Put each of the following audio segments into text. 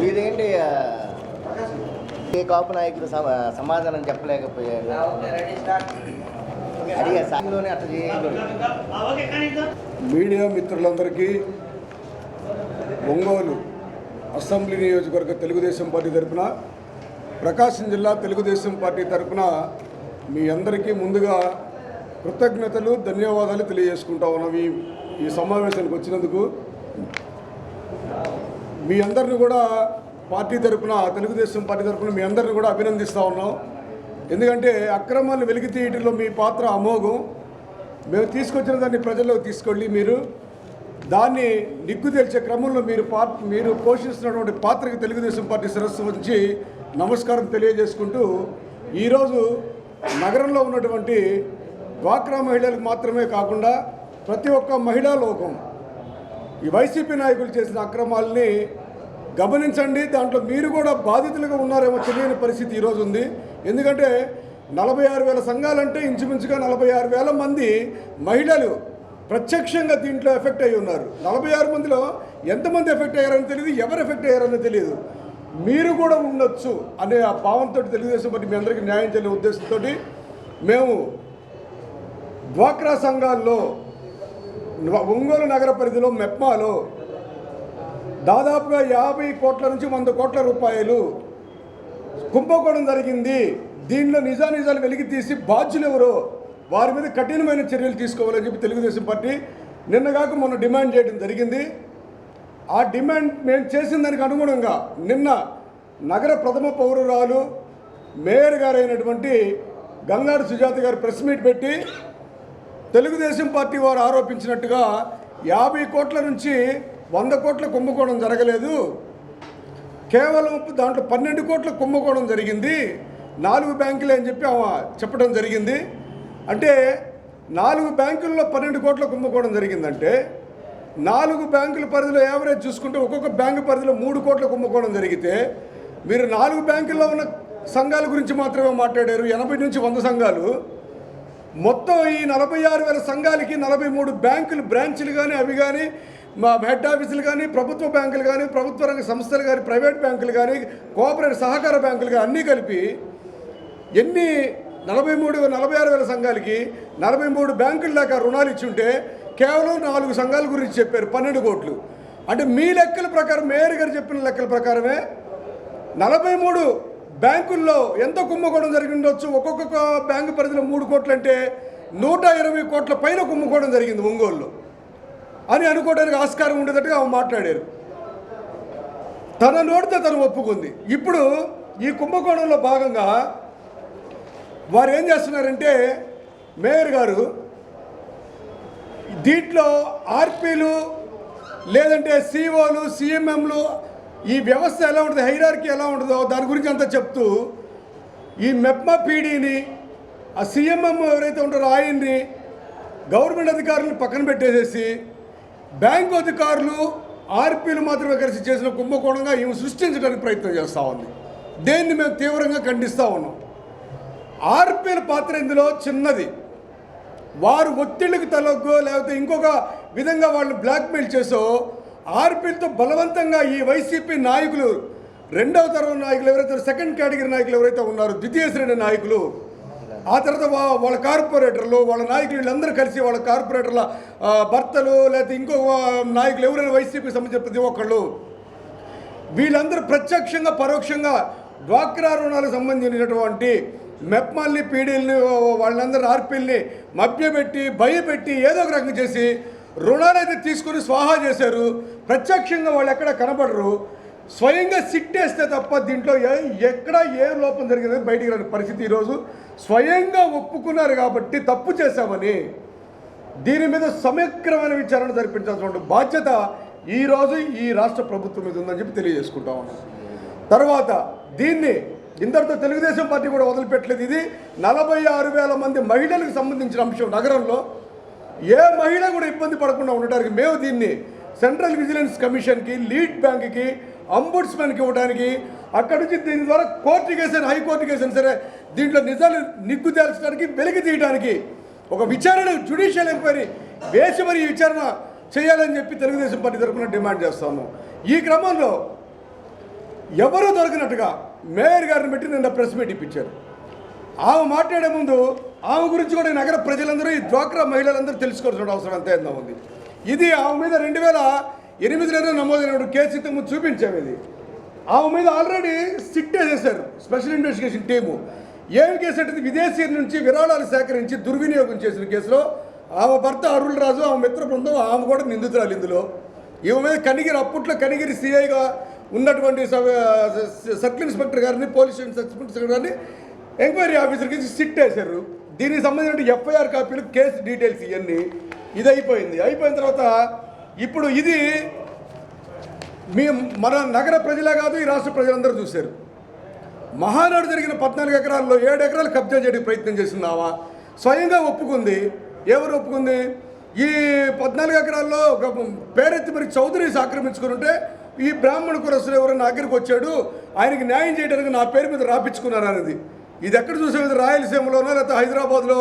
మీరేంటి ఏ కాపు నాయకులు సమాధానం చెప్పలేకపోయారు? అడిగా సాగిలోనే అట్లా చేయకూడదు మీడియా మిత్రులందరికీ ఒంగోలు అసెంబ్లీ నియోజకవర్గ తెలుగుదేశం పార్టీ తరఫున ప్రకాశం జిల్లా తెలుగుదేశం పార్టీ తరఫున మీ అందరికీ ముందుగా కృతజ్ఞతలు ధన్యవాదాలు తెలియజేసుకుంటా ఉన్నాం ఈ సమావేశానికి వచ్చినందుకు. మీ అందరిని కూడా పార్టీ తరపున తెలుగుదేశం పార్టీ తరపున మీ అందరిని కూడా అభినందిస్తూ ఉన్నాం. ఎందుకంటే అక్రమాలను వెలికి తీయటంలో మీ పాత్ర అమోఘం. మేము తీసుకొచ్చిన దాన్ని ప్రజల్లోకి తీసుకెళ్ళి మీరు దాన్ని నిగ్గు తెలిసే క్రమంలో మీరు మీరు పోషిస్తున్నటువంటి పాత్రకి తెలుగుదేశం పార్టీ సరస్సు వచ్చి నమస్కారం తెలియజేసుకుంటూ ఈరోజు నగరంలో ఉన్నటువంటి డ్వాక్రా మహిళలకు మాత్రమే కాకుండా ప్రతి ఒక్క మహిళా లోకం ఈ వైసీపీ నాయకులు చేసిన అక్రమాలని గమనించండి. దాంట్లో మీరు కూడా బాధితులుగా ఉన్నారేమో తెలియని పరిస్థితి ఈరోజు ఉంది. ఎందుకంటే నలభై ఆరు వేల సంఘాలంటే ఇంచుమించుగా నలభై ఆరు వేల మంది మహిళలు ప్రత్యక్షంగా దీంట్లో ఎఫెక్ట్ అయి ఉన్నారు. నలభై ఆరు మందిలో ఎంతమంది ఎఫెక్ట్ అయ్యారని తెలియదు ఎవరు ఎఫెక్ట్ అయ్యారని తెలియదు. మీరు కూడా ఉండొచ్చు అనే ఆ భావంతో తెలుగుదేశం పార్టీ మీ అందరికీ న్యాయం చేయని ఉద్దేశంతో మేము డ్వాక్రా సంఘాల్లో ఒంగోలు నగర పరిధిలో మెప్మాలో దాదాపుగా యాభై కోట్ల నుంచి వంద కోట్ల రూపాయలు కుంభకోణం జరిగింది. దీనిలో నిజానిజాలు వెలికి తీసి బాధ్యులు ఎవరో వారి మీద కఠినమైన చర్యలు తీసుకోవాలని చెప్పి తెలుగుదేశం పార్టీ నిన్నగాక మొన్న డిమాండ్ చేయడం జరిగింది. ఆ డిమాండ్ మేము చేసిన దానికి అనుగుణంగా నిన్న నగర ప్రథమ పౌరురాలు మేయర్ గారైనటువంటి గంగారు సుజాత గారు ప్రెస్ మీట్ పెట్టి తెలుగుదేశం పార్టీ వారు ఆరోపించినట్టుగా యాభై కోట్ల నుంచి వంద కోట్ల కుంభకోణం జరగలేదు. కేవలం దాంట్లో పన్నెండు కోట్ల కుంభకోణం జరిగింది. నాలుగు బ్యాంకులే అని చెప్పి ఆమె చెప్పడం జరిగింది. అంటే నాలుగు బ్యాంకుల్లో పన్నెండు కోట్ల కుంభకోణం జరిగిందంటే నాలుగు బ్యాంకుల పరిధిలో యావరేజ్ చూసుకుంటే ఒక్కొక్క బ్యాంకు పరిధిలో మూడు కోట్ల కుంభకోణం జరిగితే మీరు నాలుగు బ్యాంకుల్లో ఉన్న సంఘాల గురించి మాత్రమే మాట్లాడారు. ఎనభై నుంచి వంద సంఘాలు. మొత్తం ఈ నలభై ఆరు వేల సంఘాలకి నలభై మూడు బ్యాంకులు బ్రాంచ్లు కానీ అవి కానీ మా హెడ్ ఆఫీసులు కానీ ప్రభుత్వ బ్యాంకులు కానీ ప్రభుత్వ రంగ సంస్థలు కానీ ప్రైవేట్ బ్యాంకులు కానీ కోఆపరేటివ్ సహకార బ్యాంకులు కానీ అన్నీ కలిపి ఎన్ని నలభై మూడు నలభై ఆరు వేల సంఘాలకి నలభై మూడు బ్యాంకుల దాకా రుణాలు ఇచ్చుంటే కేవలం నాలుగు సంఘాల గురించి చెప్పారు పన్నెండు కోట్లు. అంటే మీ లెక్కల ప్రకారం మేయర్ గారు చెప్పిన లెక్కల ప్రకారమే నలభై మూడు బ్యాంకుల్లో ఎంత కుంభకోణం జరిగిండొచ్చు? ఒక్కొక్క బ్యాంకు పరిధిలో మూడు కోట్లు అంటే నూట ఇరవై కోట్ల పైన కుంభకోణం జరిగింది ఒంగోలులో. అని అనుకోవడానికి ఆస్కారం ఉండేటట్టుగా ఆమె మాట్లాడారు. తన నోటితో తను ఒప్పుకుంది. ఇప్పుడు ఈ కుంభకోణంలో భాగంగా వారు ఏం చేస్తున్నారంటే మేయర్ గారు దీంట్లో ఆర్పీలు లేదంటే సిఓలు సిఎంఎంలు ఈ వ్యవస్థ ఎలా ఉంటుంది హైరార్కి ఎలా ఉంటుందో దాని గురించి అంతా చెప్తూ ఈ మెప్మా పీడీని ఆ సీఎంఎం ఎవరైతే ఉంటారో ఆయన్ని గవర్నమెంట్ అధికారులను పక్కన పెట్టేసేసి బ్యాంకు అధికారులు ఆర్పీలు మాత్రమే కలిసి చేసిన కుంభకోణంగా ఈమె సృష్టించడానికి ప్రయత్నం చేస్తూ ఉంది. దేన్ని మేము తీవ్రంగా ఖండిస్తూ ఉన్నాం. ఆర్పీల పాత్ర ఇందులో చిన్నది. వారు ఒత్తిళ్ళకి తలొగ్గో లేకపోతే ఇంకొక విధంగా వాళ్ళు బ్లాక్మెయిల్ చేసో ఆర్పిల్తో బలవంతంగా ఈ వైసీపీ నాయకులు రెండవ తరం నాయకులు ఎవరైతే సెకండ్ కేటగిరీ నాయకులు ఎవరైతే ఉన్నారో ద్వితీయ శ్రేణి నాయకులు ఆ తర్వాత వాళ్ళ కార్పొరేటర్లు వాళ్ళ నాయకులు వీళ్ళందరూ కలిసి వాళ్ళ కార్పొరేటర్ల భర్తలు లేకపోతే ఇంకో నాయకులు ఎవరైనా వైసీపీ సంబంధించిన ప్రతి ఒక్కళ్ళు వీళ్ళందరూ ప్రత్యక్షంగా పరోక్షంగా డ్వాక్రా రుణాలకు సంబంధించినటువంటి మెప్మల్ని పీడీల్ని వాళ్ళందరూ ఆర్పీల్ని మభ్యపెట్టి భయపెట్టి ఏదో ఒక రకంగా చేసి రుణాలు అయితే తీసుకుని స్వాహా చేశారు. ప్రత్యక్షంగా వాళ్ళు ఎక్కడ కనబడరు. స్వయంగా సిట్టేస్తే తప్ప దీంట్లో ఏ ఎక్కడ ఏ లోపం జరిగింది బయటికి రాని పరిస్థితి ఈరోజు. స్వయంగా ఒప్పుకున్నారు కాబట్టి తప్పు చేశామని దీని మీద సమగ్రమైన విచారణ జరిపించాల్సిన బాధ్యత ఈరోజు ఈ రాష్ట్ర ప్రభుత్వం మీద ఉందని చెప్పి తెలియజేసుకుంటా ఉన్నాం. తర్వాత దీన్ని ఇంతటితో తెలుగుదేశం పార్టీ కూడా వదిలిపెట్టలేదు. ఇది నలభై ఆరు వేల మంది మహిళలకు సంబంధించిన అంశం నగరంలో. ఏ మహిళ కూడా ఇబ్బంది పడకుండా ఉండడానికి మేము దీన్ని సెంట్రల్ విజిలెన్స్ కమిషన్కి లీడ్ బ్యాంక్కి అంబుడ్స్మెన్కి ఇవ్వడానికి అక్కడి నుంచి దీని ద్వారా కోర్టు కేసైనా హైకోర్టు కేసైనా సరే దీంట్లో నిజాలు నిగ్గు తేల్చడానికి వెలికి తీయడానికి ఒక విచారణ జ్యుడిషియల్ ఎంక్వైరీ వేసి మరి విచారణ చేయాలని చెప్పి తెలుగుదేశం పార్టీ తరఫున డిమాండ్ చేస్తాము. ఈ క్రమంలో ఎవరు దొరికినట్టుగా మేయర్ గారిని పెట్టి నిన్న ప్రెస్ మీట్ ఇప్పించారు. ఆమె మాట్లాడే ముందు ఆమె గురించి కూడా నగర ప్రజలందరూ ఈ డ్వాక్రా మహిళలందరూ తెలుసుకోవాల్సిన అవసరం ఎంతైందో ఉంది ఇది ఆమె మీద రెండు వేల ఎనిమిదిలోనే నమోదైన కేసు ఇంతకు ముందు చూపించాము ఇది. ఆమె మీద ఆల్రెడీ సిట్ చేశారు స్పెషల్ ఇన్వెస్టిగేషన్ టీము. ఏం కేసు అంటే విదేశీ నుంచి విరాళాలు సేకరించి దుర్వినియోగం చేసిన కేసులో ఆమె భర్త అరుల్ రాజు ఆమె మిత్ర బృందం ఆమె కూడా నిందితురాలు ఇందులో. ఈమె మీద కనిగిరి అప్పట్లో కనిగిరి సిఐగా ఉన్నటువంటి సబ్- సర్కిల్ ఇన్స్పెక్టర్ గారిని పోలీస్ స్టేషన్ ఇన్స్పెక్టర్ గారిని ఎంక్వైరీ ఆఫీసర్కి సిట్ వేశారు. దీనికి సంబంధించిన ఎఫ్ఐఆర్ కాపీలు కేసు డీటెయిల్స్ ఇవన్నీ ఇది అయిపోయింది అయిపోయిన తర్వాత ఇప్పుడు ఇది మీ మన నగర ప్రజలే కాదు ఈ రాష్ట్ర ప్రజలందరూ చూశారు. మహానాడు జరిగిన పద్నాలుగు ఎకరాల్లో ఏడు ఎకరాలు కబ్జా చేయడానికి ప్రయత్నం చేసిందామా స్వయంగా ఒప్పుకుంది. ఎవరు ఒప్పుకుంది? ఈ పద్నాలుగు ఎకరాల్లో ఒక పేరెత్తి మరి చౌదరీస్ ఆక్రమించుకుని ఉంటే ఈ బ్రాహ్మణ కురసులు ఎవరైనా అక్కడికి దగ్గరికి వచ్చాడు? ఆయనకి న్యాయం చేయడానికి నా పేరు మీద రాపించుకున్నారు అనేది. ఇది ఎక్కడ చూసాం ఇది రాయలసీమలోనో లేకపోతే హైదరాబాద్లో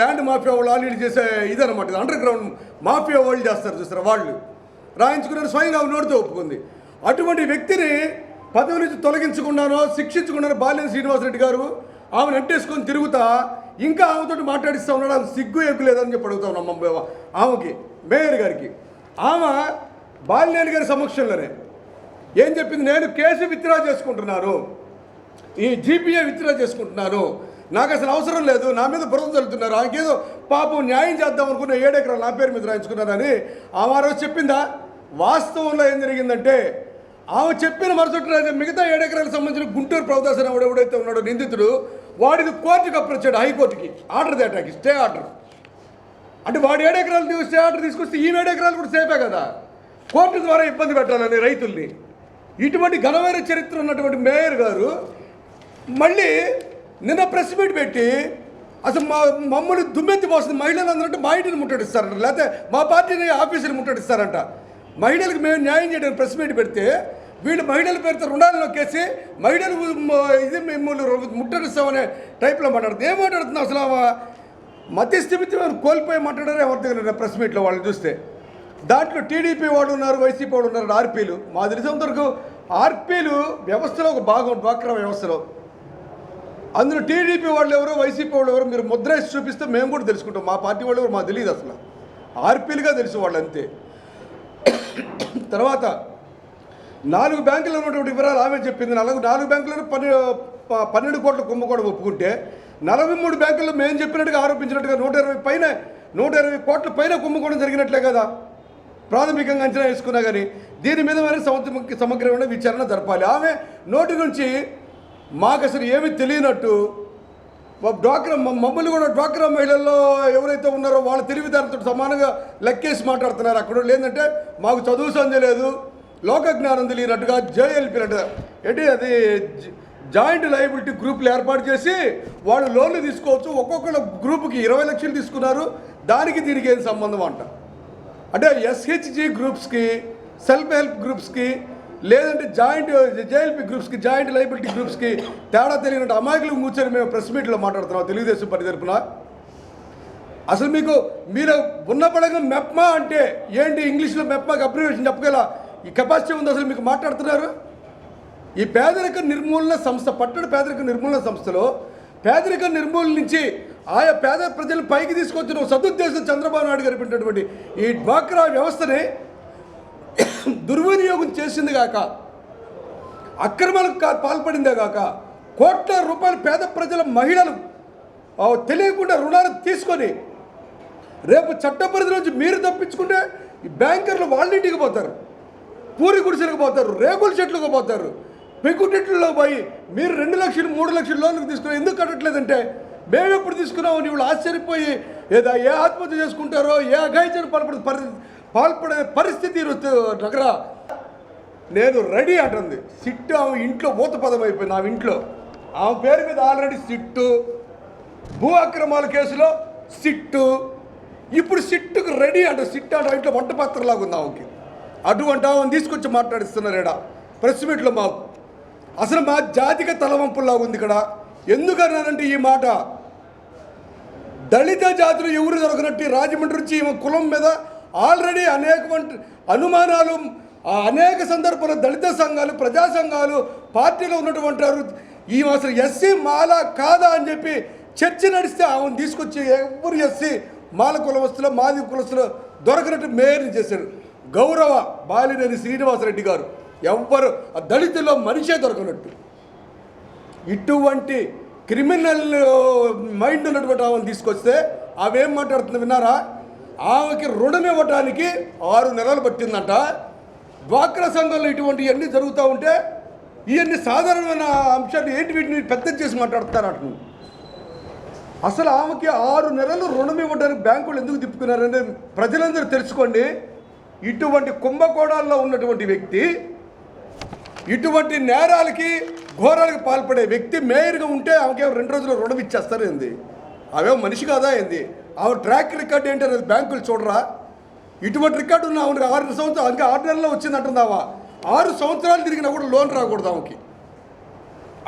ల్యాండ్ మాఫియా వాళ్ళు ఆల్రెడీ చేసే ఇదనమాట ఇది అండర్ గ్రౌండ్ మాఫియా వాళ్ళు చేస్తారు చూస్తారు వాళ్ళు? రాయించుకున్నారు స్వయంగా నోటితో ఒప్పుకుంది. అటువంటి వ్యక్తిని పదవి నుంచి తొలగించుకున్నానో శిక్షించుకున్నారో బాల్యం శ్రీనివాసరెడ్డి గారు ఆమెను అంటేసుకొని తిరుగుతా ఇంకా ఆమెతో మాట్లాడిస్తూ ఉన్నాడు? ఆమె సిగ్గు ఎగ్గులేదని చెప్పి అడుగుతా ఉన్నాం ఆమెకి మేయర్ గారికి. ఆమె బాలినేని గారి సమక్షంలోనే. ఏం చెప్పింది? నేను కేసు విత్డ్రా చేసుకుంటున్నాను. ఈ జీపీఏ విత్డ్రా చేసుకుంటున్నాను. నాకు అసలు అవసరం లేదు. నా మీద బురద చల్లుతున్నారు ఆమెకేదో పాపం న్యాయం చేద్దాం అనుకున్న ఏడెకరాలు నా పేరు మీద రాయించుకున్నానని ఆమె రోజు చెప్పిందా? వాస్తవంలో ఏం జరిగిందంటే ఆమె చెప్పిన మరుసటి రోజు మిగతా ఏడెకరాలకు సంబంధించిన గుంటూరు ప్రభుదాసన్ ఎవడెవడైతే ఉన్నాడో నిందితుడు వాడిది కోర్టుకి అప్రోచాడు హైకోర్టుకి. ఆర్డర్ తేటాకి స్టే ఆర్డర్ అంటే వాడు ఏడెకరాలు తీ- స్టే ఆర్డర్ తీసుకొస్తే ఈ ఏడెకరాలు కూడా సేపే కదా? కోర్టు ద్వారా ఇబ్బంది పెట్టాలని రైతుల్ని. ఇటువంటి ఘనమైన చరిత్ర ఉన్నటువంటి మేయర్ గారు మళ్ళీ నిన్న ప్రెస్ మీట్ పెట్టి అసలు మా మమ్మల్ని దుమ్మెత్తి పోస్తుంది మహిళలు అందరంటే మా ఇంటిని ముట్టడిస్తారంట లేకపోతే మా పార్టీని ఆఫీసుని ముట్టడిస్తారంట. మహిళలకు మేము న్యాయం చేయడానికి ప్రెస్ మీట్ పెడితే వీళ్ళు మహిళల పేరుతో రుణాలు నొక్కేసి మహిళలు ఇది మిమ్మల్ని ముట్టడిస్తామనే టైప్లో మాట్లాడుతుంది. ఏం మాట్లాడుతుంది అసలు ఆమె? మధ్య స్థిమితి కోల్పోయి మాట్లాడారు ఎవరి దగ్గర ప్రెస్ మీట్లో వాళ్ళని చూస్తే. దాంట్లో టీడీపీ వాళ్ళు ఉన్నారు వైసీపీ వాళ్ళు ఉన్నారు ఆర్పీలు. మా తెలిసినంత వరకు ఆర్పీలు వ్యవస్థలో ఒక భాగం డ్వాక్రా వ్యవస్థలో. అందులో టీడీపీ వాళ్ళు ఎవరో వైసీపీ వాళ్ళు ఎవరు మీరు ముద్ర చూపిస్తే మేము కూడా తెలుసుకుంటాం. మా పార్టీ వాళ్ళు ఎవరు మాకు తెలియదు అసలు. ఆర్పీలుగా తెలుసు వాళ్ళు అంతే. తర్వాత నాలుగు బ్యాంకులు ఉన్నటువంటి వివరాలు ఆమె చెప్పింది. నాలుగు నాలుగు బ్యాంకులను పన్నె పన్నెండు కోట్ల కుంభకోణం ఒప్పుకుంటే నలభై మూడు బ్యాంకుల్లో మేము చెప్పినట్టుగా ఆరోపించినట్టుగా నూట ఇరవై పైన నూట ఇరవై కోట్ల పైన కుంభకోణం జరిగినట్లే కదా. ప్రాథమికంగా అంచనా వేసుకున్నా కానీ దీని మీద మరి సమగ్రమైన విచారణ జరపాలి. ఆమె నోటి నుంచి మాకు అసలు ఏమీ తెలియనట్టు డ్వాక్రా మమ్మల్ని కూడా డ్వాక్రా మహిళల్లో ఎవరైతే ఉన్నారో వాళ్ళ తెలివితేటతో సమానంగా లెక్కేసి మాట్లాడుతున్నారు. అక్కడ లేదంటే మాకు చదువు సంధ్య లేదు. లోక జ్ఞానం తెలియనట్టుగా జేఎల్పీ ఏంటి అది జాయింట్ లయబిలిటీ గ్రూపులు ఏర్పాటు చేసి వాళ్ళు లోన్లు తీసుకోవచ్చు. ఒక్కొక్కళ్ళ గ్రూపుకి ఇరవై లక్షలు తీసుకున్నారు. దానికి దీనికి ఏం సంబంధం అంట. అంటే ఎస్హెచ్జి గ్రూప్స్కి సెల్ఫ్ హెల్ప్ గ్రూప్స్కి లేదంటే జాయింట్ జేఎల్పీ గ్రూప్స్కి జాయింట్ లైబిలిటీ గ్రూప్స్కి తేడా తెలియనట్టు అమాయకులు కూర్చొని మేము ప్రెస్ మీట్లో మాట్లాడుతున్నాం తెలుగుదేశం పని తరపున. అసలు మీకు మీరు ఉన్న పడగా మెప్మా అంటే ఏంటి? ఇంగ్లీష్లో మెప్మాకి అబ్రివేషన్ చెప్పగల ఈ కెపాసిటీ ఉంది అసలు మీకు మాట్లాడుతున్నారు? ఈ పేదరిక నిర్మూలన సంస్థ పట్టణ పేదరిక నిర్మూలన సంస్థలో పేదరిక నిర్మూలన నుంచి ఆయా పేద ప్రజలు పైకి తీసుకొచ్చిన సదుద్దేశం చంద్రబాబు నాయుడు గారు పెట్టినటువంటి ఈ డ్వాక్రా వ్యవస్థని దుర్వినియోగం చేసింది కాక అక్రమాలకు పాల్పడిందే కాక కోట్ల రూపాయల పేద ప్రజల మహిళలు తెలియకుండా రుణాలు తీసుకొని రేపు చట్ట పరిధిలోంచి మీరు తప్పించుకుంటే ఈ బ్యాంకర్లు వాళ్ళ ఇంటికి పోతారు. పూరి గుడిసెలకు పోతారు రేకుల చెట్లకు పోతారు. పెంకుటిట్లో పోయి మీరు రెండు లక్షలు మూడు లక్షలు లోన్లకు తీసుకుని ఎందుకు కట్టట్లేదంటే మేము ఎప్పుడు తీసుకున్నామని వాళ్ళు ఆశ్చర్యపోయి ఏదో ఏ ఆత్మహత్య చేసుకుంటారో ఏ అఘాయిత్యం పాల్పడే పరిస్థితి. పాల్పడే పరిస్థితి నగర. నేను రెడీ అంటుంది. సిట్టు ఆమె ఇంట్లో ఊత పదం అయిపోయింది ఆమె ఇంట్లో. ఆమె పేరు మీద ఆల్రెడీ సిట్టు. భూ అక్రమాల కేసులో సిట్టు. ఇప్పుడు సిట్టుకు రెడీ అంట సిట్టు అంటే ఇంట్లో వంట పాత్రలాగా ఉంది ఆమెకి. అటువంటి ఆమెను తీసుకొచ్చి మాట్లాడిస్తున్నారు ఇక్కడ ప్రెస్ మీట్లో మాకు. అసలు మా జాతిక తలవంపులాగా ఉంది ఇక్కడ. ఎందుకన్నానంటే ఈ మాట? దళిత జాతులు ఎవరు దొరకనట్టు రాజమండ్రి నుంచి ఈమె కులం మీద ఆల్రెడీ అనేక అనుమానాలు అనేక సందర్భాల్లో దళిత సంఘాలు ప్రజా సంఘాలు పార్టీలో ఉన్నటువంటి వారు ఈ అసలు ఎస్సీ మాల కాదా అని చెప్పి చర్చ నడిస్తే ఆమెను తీసుకొచ్చి ఎవరు ఎస్సీ మాల కులవస్తులు మాది కులస్తులు దొరకనట్టు మేయర్ని చేశారు. గౌరవ బాలినేని శ్రీనివాసరెడ్డి గారు ఎవ్వరు ఆ దళితుల్లో మనిషే దొరకనట్టు. ఇటువంటి క్రిమినల్ మైండ్ ఉన్నటువంటి ఆమెను తీసుకొస్తే అవేం మాట్లాడుతుంది విన్నారా? ఆమెకి రుణం ఇవ్వటానికి ఆరు నెలలు పట్టిందంట. డ్వాక్రా సంఘంలో ఇటువంటి ఇవన్నీ జరుగుతూ ఉంటే ఇవన్నీ సాధారణమైన అంశాలు ఏంటి వీటిని పెద్ద చేసి మాట్లాడుతారంట అసలు ఆమెకి ఆరు నెలలు రుణం ఇవ్వడానికి బ్యాంకులు ఎందుకు తిప్పుకున్నారని ప్రజలందరూ తెలుసుకోండి. ఇటువంటి కుంభకోణాల్లో ఉన్నటువంటి వ్యక్తి ఇటువంటి నేరాలకి ఘోరాలకు పాల్పడే వ్యక్తి మేయర్గా ఉంటే ఆమెకి రెండు రోజులు రుణం ఇచ్చేస్తారు ఏంది అవే మనిషి కాదా ఏంది? ఆమె ట్రాక్ రికార్డ్ ఏంటి అనేది బ్యాంకులు చూడరా? ఇటువంటి రికార్డు ఉన్న ఆమెకి ఆరు సంవత్సరాలు ఇంకా ఆరు నెలల్లో వచ్చిందంటుందావా? ఆరు సంవత్సరాలు తిరిగినా కూడా లోన్ రాకూడదు ఆమెకి.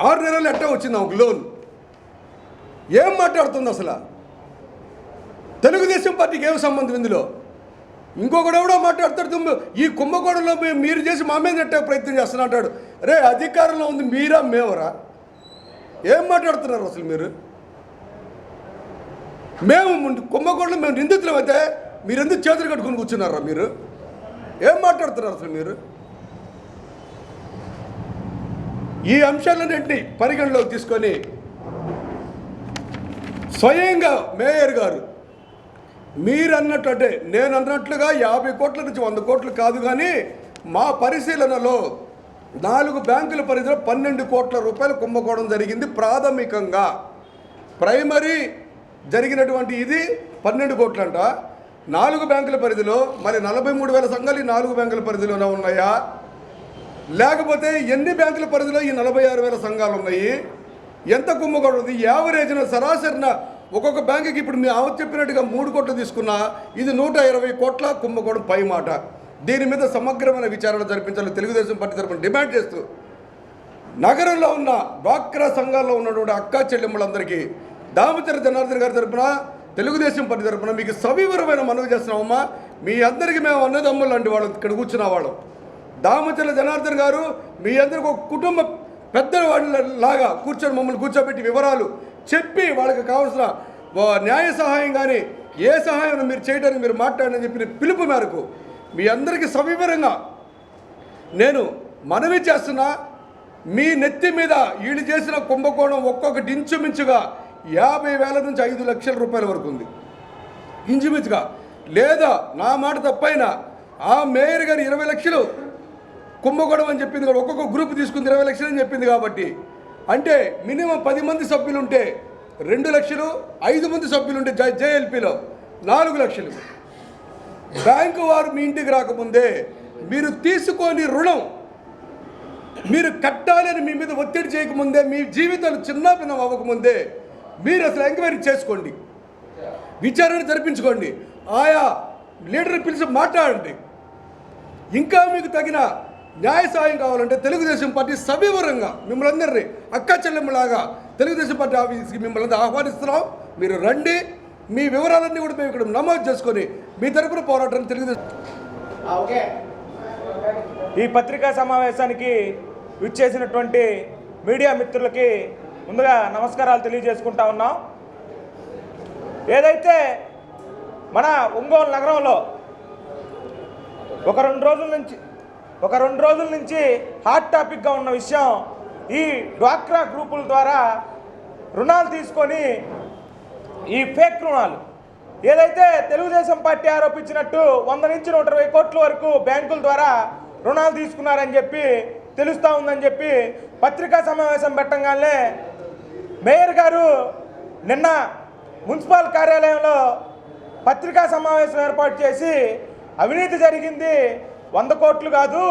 ఆరు నెలలు ఎట్టా వచ్చింది ఆమెకి లోన్ ఏం మాట్లాడుతుంది అసలు? తెలుగుదేశం పార్టీకి ఏం సంబంధం ఇందులో? ఇంకొకడు ఎవడో మాట్లాడతాడు ఈ కుంభకోణంలో మీరు చేసి మా మీద నెట్టే ప్రయత్నం చేస్తున్నా అంటాడు. రే అధికారంలో ఉంది మీరా మేవరా? ఏం మాట్లాడుతున్నారు అసలు మీరు? మేము కుంభకోణంలో మేము నిందితులం అయితే మీరు ఎందుకు చేతులు కట్టుకుని కూర్చున్నారా మీరు? ఏం మాట్లాడుతున్నారు అసలు మీరు? ఈ అంశాలన్నింటినీ పరిగణలోకి తీసుకొని స్వయంగా మేయర్ గారు మీరు అన్నట్టు అంటే నేను అన్నట్లుగా యాభై కోట్ల నుంచి వంద కోట్లు కాదు కానీ మా పరిశీలనలో నాలుగు బ్యాంకుల పరిధిలో పన్నెండు కోట్ల రూపాయలు కుంభకోణం జరిగింది ప్రాథమికంగా. ప్రైమరీ జరిగినటువంటి ఇది పన్నెండు కోట్లంట. నాలుగు బ్యాంకుల పరిధిలో మరి నలభై మూడు వేల సంఘాలు ఈ నాలుగు బ్యాంకుల పరిధిలోనే ఉన్నాయా? లేకపోతే ఎన్ని బ్యాంకుల పరిధిలో ఈ నలభై ఆరు వేల సంఘాలు ఉన్నాయి? ఎంత కుంభకోణం ఉంది? యావరేజ్న సరాసరిన ఒక్కొక్క బ్యాంకుకి ఇప్పుడు మీ ఆమె చెప్పినట్టుగా మూడు కోట్లు తీసుకున్నా ఇది నూట ఇరవై కోట్ల కుంభకోణం పై మాట దీని మీద సమగ్రమైన విచారణ జరిపించాలని తెలుగుదేశం పార్టీ తరఫున డిమాండ్ చేస్తూ నగరంలో ఉన్న డ్వాక్రా సంఘాల్లో ఉన్నటువంటి అక్కా చెల్లెమ్మలందరికీ దామచర జనార్దన్ గారి తరపున తెలుగుదేశం పార్టీ తరపున మీకు సవివరమైన మనవి చేస్తున్నామమ్మా. మీ అందరికీ మేము అన్నదమ్ములు లాంటి వాళ్ళు ఇక్కడ కూర్చున్న వాళ్ళం. దామచల జనార్దన్ గారు మీ అందరికి ఒక కుటుంబ పెద్దవాళ్ళ లాగా కూర్చొని మమ్మల్ని కూర్చోబెట్టి వివరాలు చెప్పి వాళ్ళకి కావాల్సిన వా- న్యాయ సహాయం కానీ ఏ సహాయం మీరు చేయడానికి మీరు మాట్లాడని చెప్పిన పిలుపు మేరకు మీ అందరికీ సవివరంగా నేను మనవి చేస్తున్నా. మీ నెత్తి మీద వీళ్ళు చేసిన కుంభకోణం ఒక్కొక్కటి ఇంచుమించుగా యాభై వేల నుంచి ఐదు లక్షల రూపాయల వరకు ఉంది. ఇంచుమించుగా. లేదా నా మాట తప్పైనా ఆ మేయర్ గారు ఇరవై లక్షలు కుంభకోణం అని చెప్పింది కాబట్టి ఒక్కొక్క గ్రూప్ తీసుకుంది ఇరవై లక్షలు అని చెప్పింది కాబట్టి అంటే మినిమం పది మంది సభ్యులు ఉంటే రెండు లక్షలు ఐదు మంది సభ్యులు ఉంటే జై నాలుగు లక్షలు. బ్యాంకు వారు మీ ఇంటికి రాకముందే మీరు తీసుకొని రుణం మీరు కట్టాలని మీ మీద ఒత్తిడి చేయకముందే మీ జీవితాలు చిన్నాభిన్నం అవ్వకముందే మీరు అసలు ఎంక్వైరీ చేసుకోండి. విచారణ జరిపించుకోండి. ఆయా లీడర్ పిలిచి మాట్లాడండి. ఇంకా మీకు తగిన న్యాయ సాయం కావాలంటే తెలుగుదేశం పార్టీ సవివరంగా మిమ్మల్ని అందరినీ అక్క చెల్లెమ్మలాగా తెలుగుదేశం పార్టీ ఆఫీస్కి మిమ్మల్ని అందరూ ఆహ్వానిస్తున్నాం. మీరు రండి. మీ వివరాలన్నీ కూడా మేము ఇక్కడ నమోదు చేసుకొని మీ తరపున పోరాటాన్ని తెలుగుదేశం ఓకే. ఈ పత్రికా సమావేశానికి విచ్చేసినటువంటి మీడియా మిత్రులకి ముందుగా నమస్కారాలు తెలియజేసుకుంటా ఉన్నాం. ఏదైతే మన ఒంగోలు నగరంలో ఒక రెండు రోజుల నుంచి ఒక రెండు రోజుల నుంచి హాట్ టాపిక్గా ఉన్న విషయం ఈ డ్వాక్రా గ్రూపుల ద్వారా రుణాలు తీసుకొని ఈ ఫేక్ రుణాలు. ఏదైతే తెలుగుదేశం పార్టీ ఆరోపించినట్టు వంద నుంచి నూట ఇరవై కోట్ల వరకు బ్యాంకుల ద్వారా రుణాలు తీసుకున్నారని చెప్పి తెలుస్తూ ఉందని చెప్పి పత్రికా సమావేశం పెట్టంగానే మేయర్ గారు నిన్న మున్సిపల్ కార్యాలయంలో పత్రికా సమావేశం ఏర్పాటు చేసి అవినీతి జరిగింది వంద కోట్లు కాదు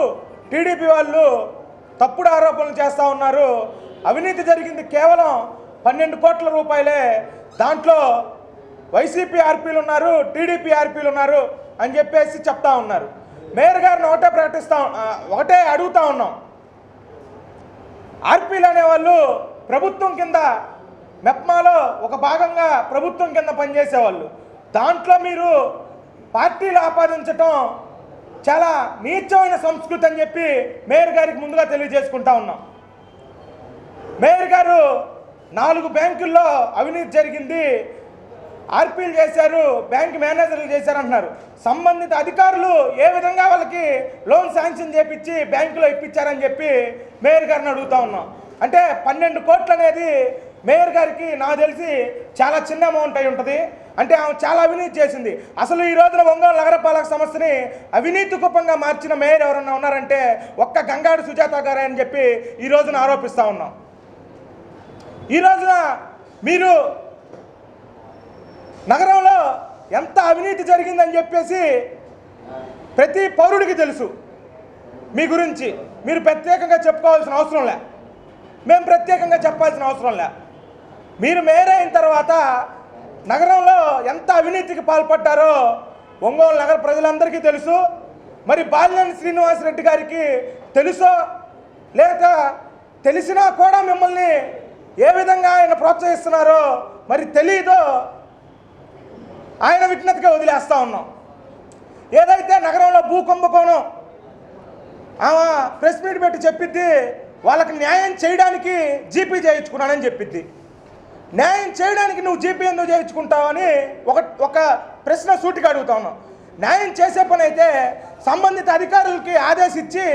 టీడీపీ వాళ్ళు తప్పుడు ఆరోపణలు చేస్తూ ఉన్నారు. అవినీతి జరిగింది కేవలం పన్నెండు కోట్ల రూపాయలే. దాంట్లో వైసీపీ ఆర్పీలు ఉన్నారు టీడీపీ ఆర్పీలు ఉన్నారు అని చెప్పేసి చెప్తా ఉన్నారు. మేయర్ గారిని ఒకటే ప్రకటిస్తా ఒకటే అడుగుతా ఉన్నాం. ఆర్పీలు అనేవాళ్ళు ప్రభుత్వం కింద మెప్మాలో ఒక భాగంగా ప్రభుత్వం కింద పనిచేసేవాళ్ళు. దాంట్లో మీరు పార్టీలు ఆపాదించటం చాలా నీచమైన సంస్కృతి అని చెప్పి మేయర్ గారికి ముందుగా తెలియజేసుకుంటా ఉన్నాం. మేయర్ గారు నాలుగు బ్యాంకుల్లో అవినీతి జరిగింది. ఆర్పీలు చేశారు బ్యాంక్ మేనేజర్లు చేశారు అంటున్నారు సంబంధిత అధికారులు ఏ విధంగా వాళ్ళకి లోన్ శాంక్షన్ చేపించి బ్యాంకులో ఇప్పించారని చెప్పి మేయర్ గారిని అడుగుతా ఉన్నాం. అంటే పన్నెండు కోట్లు అనేది మేయర్ గారికి నాకు తెలిసి చాలా చిన్న అమౌంట్ అయి ఉంటుంది. అంటే ఆమె చాలా అవినీతి చేసింది. అసలు ఈ రోజున ఒంగోలు నగరపాలక సంస్థని అవినీతి కుప్పంగా మార్చిన మేయర్ ఎవరన్నా ఉన్నారంటే ఒక్క గంగాడు సుజాత గారే అని చెప్పి ఈ రోజున ఆరోపిస్తూ ఉన్నాం. ఈ రోజున మీరు నగరంలో ఎంత అవినీతి జరిగిందని చెప్పేసి ప్రతి పౌరుడికి తెలుసు. మీ గురించి మీరు ప్రత్యేకంగా చెప్పుకోవాల్సిన అవసరం లే. మేము ప్రత్యేకంగా చెప్పాల్సిన అవసరం లే. మీరు మేయర్ అయిన తర్వాత నగరంలో ఎంత అవినీతికి పాల్పడ్డారో ఒంగోలు నగర ప్రజలందరికీ తెలుసు. మరి బాలినేని శ్రీనివాసరెడ్డి గారికి తెలుసో లేక తెలిసినా కూడా మిమ్మల్ని ఏ విధంగా ఆయన ప్రోత్సహిస్తున్నారో మరి తెలియదో ఆయన విజ్ఞతగా వదిలేస్తూ ఉన్నాం. ఏదైతే నగరంలో భూ కుంభకోణం ఆమె ప్రెస్ మీట్ పెట్టి చెప్పిద్ది వాళ్ళకి న్యాయం చేయడానికి జీపీ చేయించుకున్నానని చెప్పిద్ది. న్యాయం చేయడానికి నువ్వు జీపీ ఎందుకు చేయించుకుంటావని ఒక ఒక ప్రశ్న సూటిగా అడుగుతా ఉన్నావు న్యాయం చేసే పని అయితే సంబంధిత అధికారులకి ఆదేశించి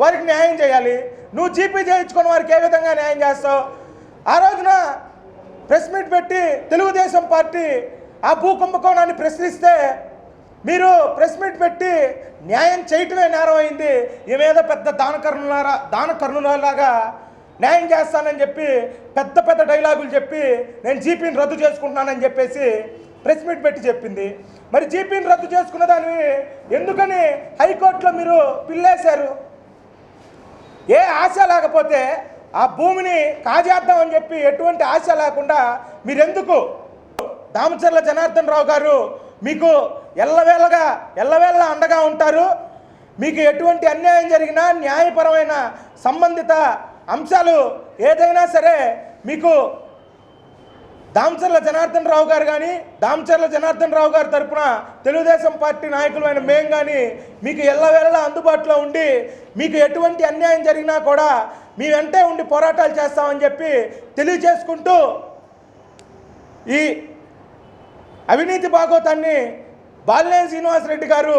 వారికి న్యాయం చేయాలి. నువ్వు జీపీ చేయించుకున్న వారికి ఏ విధంగా న్యాయం చేస్తావు? ఆ రోజున ప్రెస్ మీట్ పెట్టి తెలుగుదేశం పార్టీ ఆ భూ కుంభకోణాన్ని ప్రశ్నిస్తే మీరు ప్రెస్ మీట్ పెట్టి న్యాయం చేయటమే నేరం అయింది ఏమేదో పెద్ద దానకర్ణులారా దానకర్ణులాగా న్యాయం చేస్తానని చెప్పి పెద్ద పెద్ద డైలాగులు చెప్పి నేను జీపీని రద్దు చేసుకుంటున్నానని చెప్పేసి ప్రెస్ మీట్ పెట్టి చెప్పింది. మరి జీపీని రద్దు చేసుకున్న దాన్ని ఎందుకని హైకోర్టులో మీరు పిల్లేశారు? ఏ ఆశ లేకపోతే ఆ భూమిని కాజేద్దామని చెప్పి ఎటువంటి ఆశ లేకుండా మీరెందుకు? దామచర్ల జనార్దన్ రావు గారు మీకు ఎల్లవేళగా ఎల్లవేళ అండగా ఉంటారు. మీకు ఎటువంటి అన్యాయం జరిగినా న్యాయపరమైన సంబంధిత అంశాలు ఏదైనా సరే మీకు దామచర్ల జనార్దన్ రావు గారు కానీ దామచర్ల జనార్దన్ రావు గారి తరపున తెలుగుదేశం పార్టీ నాయకులైన మేం కానీ మీకు ఎల్లవేళలా అందుబాటులో ఉండి మీకు ఎటువంటి అన్యాయం జరిగినా కూడా మీ వెంటే ఉండి పోరాటాలు చేస్తామని చెప్పి తెలియజేసుకుంటూ ఈ అవినీతి భాగోతాన్ని బాలినేని శ్రీనివాసరెడ్డి గారు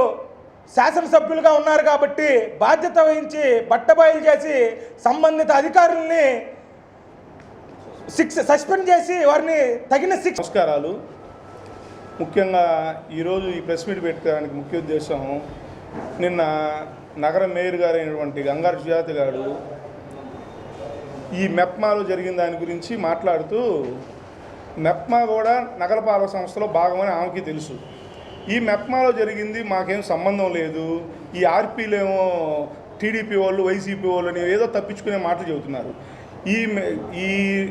శాసనసభ్యులుగా ఉన్నారు కాబట్టి బాధ్యత వహించి బట్టబయలు చేసి సంబంధిత అధికారుల్ని శిక్ష సస్పెండ్ చేసి వారిని తగిన శిక్ష నమస్కారాలు. ముఖ్యంగా ఈరోజు ఈ ప్రెస్ మీట్ పెట్టడానికి ముఖ్య ఉద్దేశం నిన్న నగర మేయర్ గారైనటువంటి గంగారు సుజాత గారు ఈ మెప్మాలో జరిగిన దాని గురించి మాట్లాడుతూ మెప్మా కూడా నగరపాలక సంస్థలో భాగమని ఆమెకి తెలుసు. ఈ మెప్మాలో జరిగింది మాకేం సంబంధం లేదు. ఈ ఆర్పీలేమో టీడీపీ వాళ్ళు వైసీపీ వాళ్ళు అని ఏదో తప్పించుకునే మాటలు చెబుతున్నారు. ఈ మె- ఈ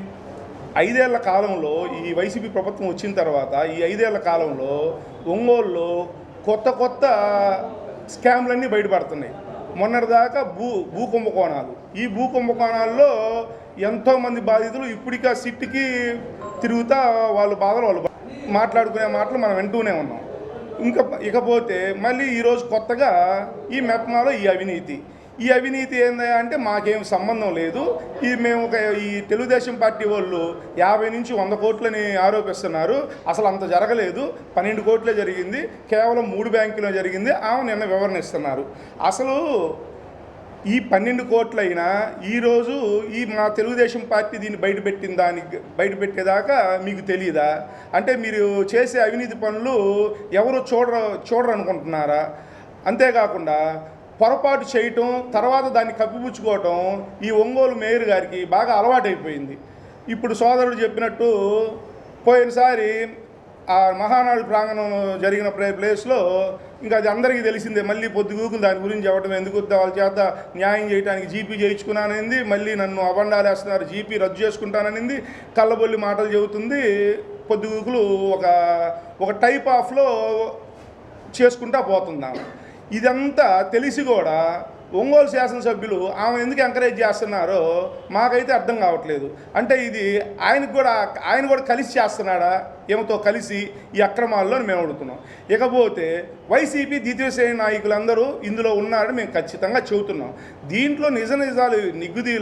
ఐదేళ్ళ కాలంలో ఈ వైసీపీ ప్రభుత్వం వచ్చిన తర్వాత ఈ ఐదేళ్ళ కాలంలో ఒంగోలులో కొత్త కొత్త స్కామ్లన్నీ బయటపడుతున్నాయి. మొన్నటిదాకా భూ భూ కుంభకోణాలు. ఈ భూ కుంభకోణాల్లో ఎంతోమంది బాధితులు ఇప్పటికీ ఆ సిట్కి తిరుగుతా వాళ్ళ బాధలు వాళ్ళు మాట్లాడుకునే మాటలు మనం వింటూనే ఉన్నాం. ఇంకా ఇకపోతే మళ్ళీ ఈరోజు కొత్తగా ఈ మెప్మాలో ఈ అవినీతి. ఈ అవినీతి ఏందా అంటే మాకేం సంబంధం లేదు. ఈ మేము ఒక ఈ తెలుగుదేశం పార్టీ వాళ్ళు యాభై నుంచి వంద కోట్లని ఆరోపిస్తున్నారు. అసలు అంత జరగలేదు. పన్నెండు కోట్లే జరిగింది. కేవలం మూడు బ్యాంకులో జరిగింది. ఆమె నిన్న వివరణ ఇస్తున్నారు. అసలు ఈ పన్నెండు కోట్లైనా ఈరోజు ఈ మా తెలుగుదేశం పార్టీ దీన్ని బయటపెట్టిన దానికి బయటపెట్టేదాకా మీకు తెలియదా అంటే మీరు చేసే అవినీతి పనులు ఎవరు చూడర చూడరనుకుంటున్నారా? అంతేకాకుండా పొరపాటు చేయటం తర్వాత దాన్ని కప్పిపుచ్చుకోవటం ఈ ఒంగోలు మేయర్ గారికి బాగా అలవాటైపోయింది. ఇప్పుడు సోదరుడు చెప్పినట్టు పోయినసారి ఆ మహానాడు ప్రాంగణం జరిగిన ప్లేస్లో ఇంకా అది అందరికీ తెలిసిందే మళ్ళీ పొద్దుగూకులు దాని గురించి చెప్పడం ఎందుకు వాళ్ళ చేత న్యాయం చేయడానికి జీపీ చేయించుకున్నాననింది మళ్ళీ నన్ను అబండాలేస్తున్నారు జీపీ రద్దు చేసుకుంటాననింది కళ్ళబొల్లి మాటలు చెబుతుంది పొద్దుగూకులు ఒక ఒక టైప్ ఆఫ్లో చేసుకుంటా పోతున్నాం. ఇదంతా తెలిసి కూడా ఒంగోలు శాసనసభ్యులు ఆమె ఎందుకు ఎంకరేజ్ చేస్తున్నారో మాకైతే అర్థం కావట్లేదు. అంటే ఇది ఆయనకు కూడా ఆయన కూడా కలిసి చేస్తున్నాడా? ఏమతో కలిసి ఈ అక్రమాల్లో మేము అడుగుతున్నాం. ఇకపోతే వైసీపీ ద్వితీయ శ్రేణి నాయకులందరూ ఇందులో ఉన్నారని మేము ఖచ్చితంగా చెబుతున్నాం. దీంట్లో నిజ నిజాలు నిగ్గుదీ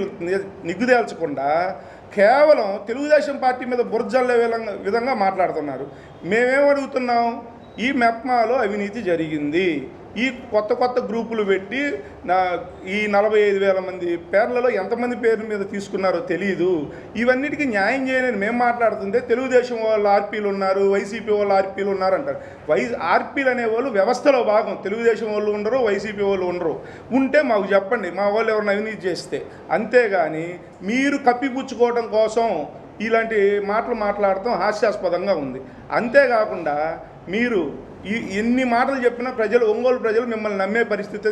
నిగ్గుదేల్చకుండా కేవలం తెలుగుదేశం పార్టీ మీద బుర్జల్లే విధంగా విధంగా మాట్లాడుతున్నారు. మేమేం అడుగుతున్నాం? ఈ మెప్మాలో అవినీతి జరిగింది. ఈ కొత్త కొత్త గ్రూపులు పెట్టి నా ఈ నలభై ఐదు వేల మంది పేర్లలో ఎంతమంది పేర్ల మీద తీసుకున్నారో తెలియదు ఇవన్నిటికీ న్యాయం చేయలేని మేము మాట్లాడుతుంటే తెలుగుదేశం వాళ్ళు ఆర్పీలు ఉన్నారు వైసీపీ వాళ్ళు ఆర్పీలు ఉన్నారు అంటారు వై ఆర్పీలు అనేవాళ్ళు వ్యవస్థలో భాగం. తెలుగుదేశం వాళ్ళు ఉండరు వైసీపీ వాళ్ళు ఉండరు. ఉంటే మాకు చెప్పండి మా వాళ్ళు ఎవరిని అవినీతి చేస్తే. అంతేగాని మీరు కప్పిపుచ్చుకోవడం కోసం ఇలాంటి మాటలు మాట్లాడటం హాస్యాస్పదంగా ఉంది. అంతేకాకుండా మీరు ఈ ఎన్ని మాటలు చెప్పినా ప్రజలు ఒంగోలు ప్రజలు మిమ్మల్ని నమ్మే పరిస్థితి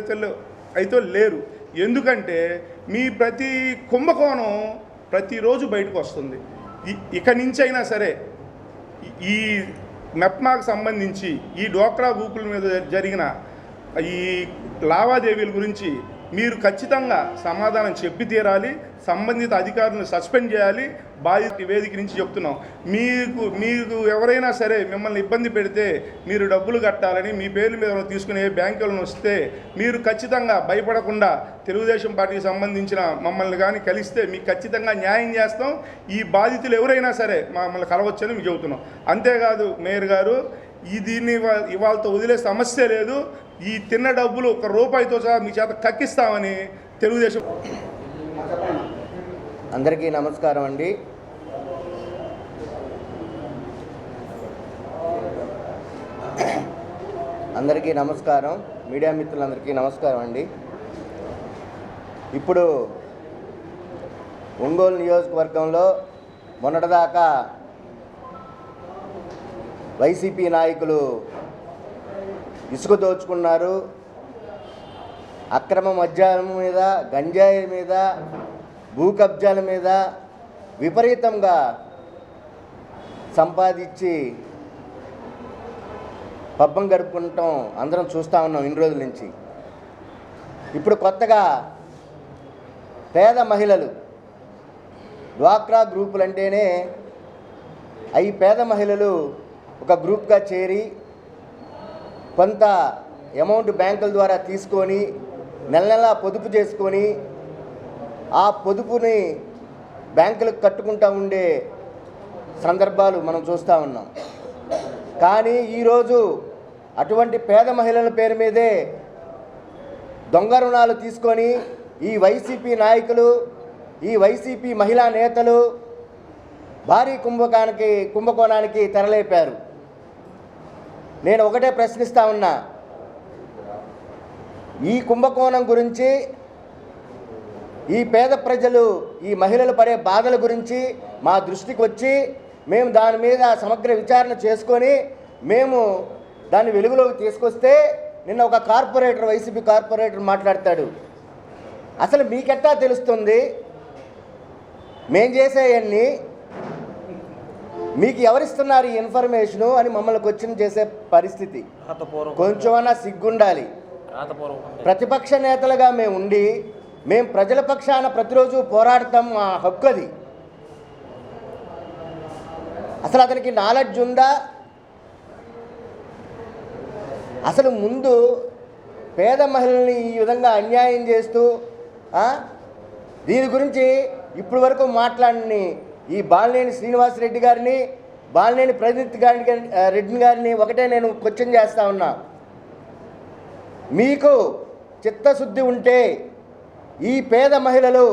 అయితే లేరు. ఎందుకంటే మీ ప్రతి కుంభకోణం ప్రతిరోజు బయటకు వస్తుంది. ఇక నుంచి అయినా సరే ఈ- ఈ మెప్మాకు సంబంధించి ఈ డోక్రా గ్రూపుల మీద జరిగిన ఈ లావాదేవీల గురించి మీరు ఖచ్చితంగా సమాధానం చెప్పి తీరాలి సంబంధిత అధికారులను సస్పెండ్ చేయాలి బాధిత వేదిక నుంచి చెప్తున్నాం. మీకు మీకు ఎవరైనా సరే మిమ్మల్ని ఇబ్బంది పెడితే మీరు డబ్బులు కట్టాలని మీ పేర్ల మీద తీసుకునే బ్యాంకులను వస్తే మీరు ఖచ్చితంగా భయపడకుండా తెలుగుదేశం పార్టీకి సంబంధించిన మమ్మల్ని కానీ కలిస్తే మీకు ఖచ్చితంగా న్యాయం చేస్తాం. ఈ బాధితులు ఎవరైనా సరే మమ్మల్ని కలవచ్చని మీకు చెబుతున్నాం. అంతేకాదు మేయర్ గారు ఈ దీన్ని ఇవాళతో వదిలే సమస్య లేదు. ఈ తిన్న డబ్బులు ఒక రూపాయితో సహా మీ చేత కక్కిస్తామని తెలుగుదేశం అందరికీ నమస్కారం అండి. అందరికీ నమస్కారం. మీడియా మిత్రులందరికీ నమస్కారం అండి. ఇప్పుడు ఒంగోలు నియోజకవర్గంలో మొన్నటిదాకా వైసీపీ నాయకులు ఇసుక దోచుకున్నారు. అక్రమ మద్యాల మీద గంజాయి మీద భూ కబ్జాల మీద విపరీతంగా సంపాదించి పబ్బం గడుపుకుంటాం అందరం చూస్తూ ఉన్నాం ఇన్ని రోజుల నుంచి. ఇప్పుడు కొత్తగా పేద మహిళలు డ్వాక్రా గ్రూపులు అంటేనే అవి పేద మహిళలు ఒక గ్రూప్గా చేరి కొంత అమౌంట్ బ్యాంకుల ద్వారా తీసుకొని నెల నెలా పొదుపు చేసుకొని ఆ పొదుపుని బ్యాంకులకు కట్టుకుంటూ ఉండే సందర్భాలు మనం చూస్తూ ఉన్నాం. కానీ ఈరోజు అటువంటి పేద మహిళల పేరు మీదే దొంగ రుణాలు తీసుకొని ఈ వైసీపీ నాయకులు ఈ వైసీపీ మహిళా నేతలు భారీ కుంభకానికి కుంభకోణానికి తెరలేపారు. నేను ఒకటే ప్రశ్నిస్తా ఉన్నా. ఈ కుంభకోణం గురించి ఈ పేద ప్రజలు ఈ మహిళలు పడే బాధల గురించి మా దృష్టికి వచ్చి మేము దాని మీద సమగ్ర విచారణ చేసుకొని మేము దాన్ని వెలుగులోకి తీసుకొస్తే నిన్న ఒక కార్పొరేటర్ వైసీపీ కార్పొరేటర్ మాట్లాడతాడు. అసలు మీకెట్టా తెలుస్తుంది? మేం చేసేవన్నీ మీకు ఎవరిస్తున్నారు ఈ ఇన్ఫర్మేషను అని మమ్మల్ని క్వశ్చన్ చేసే పరిస్థితి. కొంచెమన్నా సిగ్గుండాలి. ప్రతిపక్ష నేతలుగా మేము ఉండి మేము ప్రజల పక్షాన ప్రతిరోజు పోరాడతాం మా హక్కు అది అసలు అతనికి నాలెడ్జ్ ఉందా? అసలు ముందు పేద మహిళల్ని ఈ విధంగా అన్యాయం చేస్తూ దీని గురించి ఇప్పటి వరకు మాట్లాడిని ఈ బాలినేని శ్రీనివాసరెడ్డి గారిని బాలినేని ప్రదీప్ గారి రెడ్డి గారిని ఒకటే నేను క్వశ్చన్ చేస్తా ఉన్నా. మీకు చిత్తశుద్ధి ఉంటే ఈ పేద మహిళలు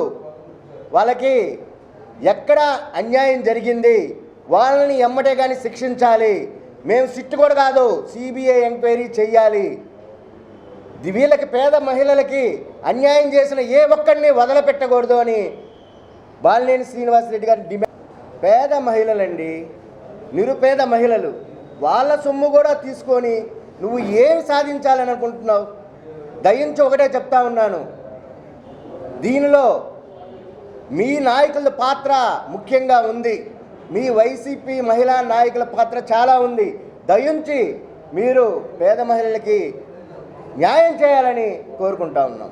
వాళ్ళకి ఎక్కడ అన్యాయం జరిగింది వాళ్ళని ఎమ్మటే కానీ శిక్షించాలి. మేము సిట్టు కూడా కాదు సిబిఐ ఎంక్వైరీ చేయాలి వీళ్ళకి పేద మహిళలకి అన్యాయం చేసిన ఏ ఒక్కడిని వదలపెట్టకూడదు అని బాలినేని శ్రీనివాసరెడ్డి గారి డిమాండ్ పేద మహిళలండి నిరుపేద మహిళలు వాళ్ళ సొమ్ము కూడా తీసుకొని నువ్వు ఏం సాధించాలని అనుకుంటున్నావు దయించి ఒకటే చెప్తా ఉన్నాను. దీనిలో మీ నాయకుల పాత్ర ముఖ్యంగా ఉంది. మీ వైసీపీ మహిళా నాయకుల పాత్ర చాలా ఉంది. దయించి మీరు పేద మహిళలకి న్యాయం చేయాలని కోరుకుంటా ఉన్నాం.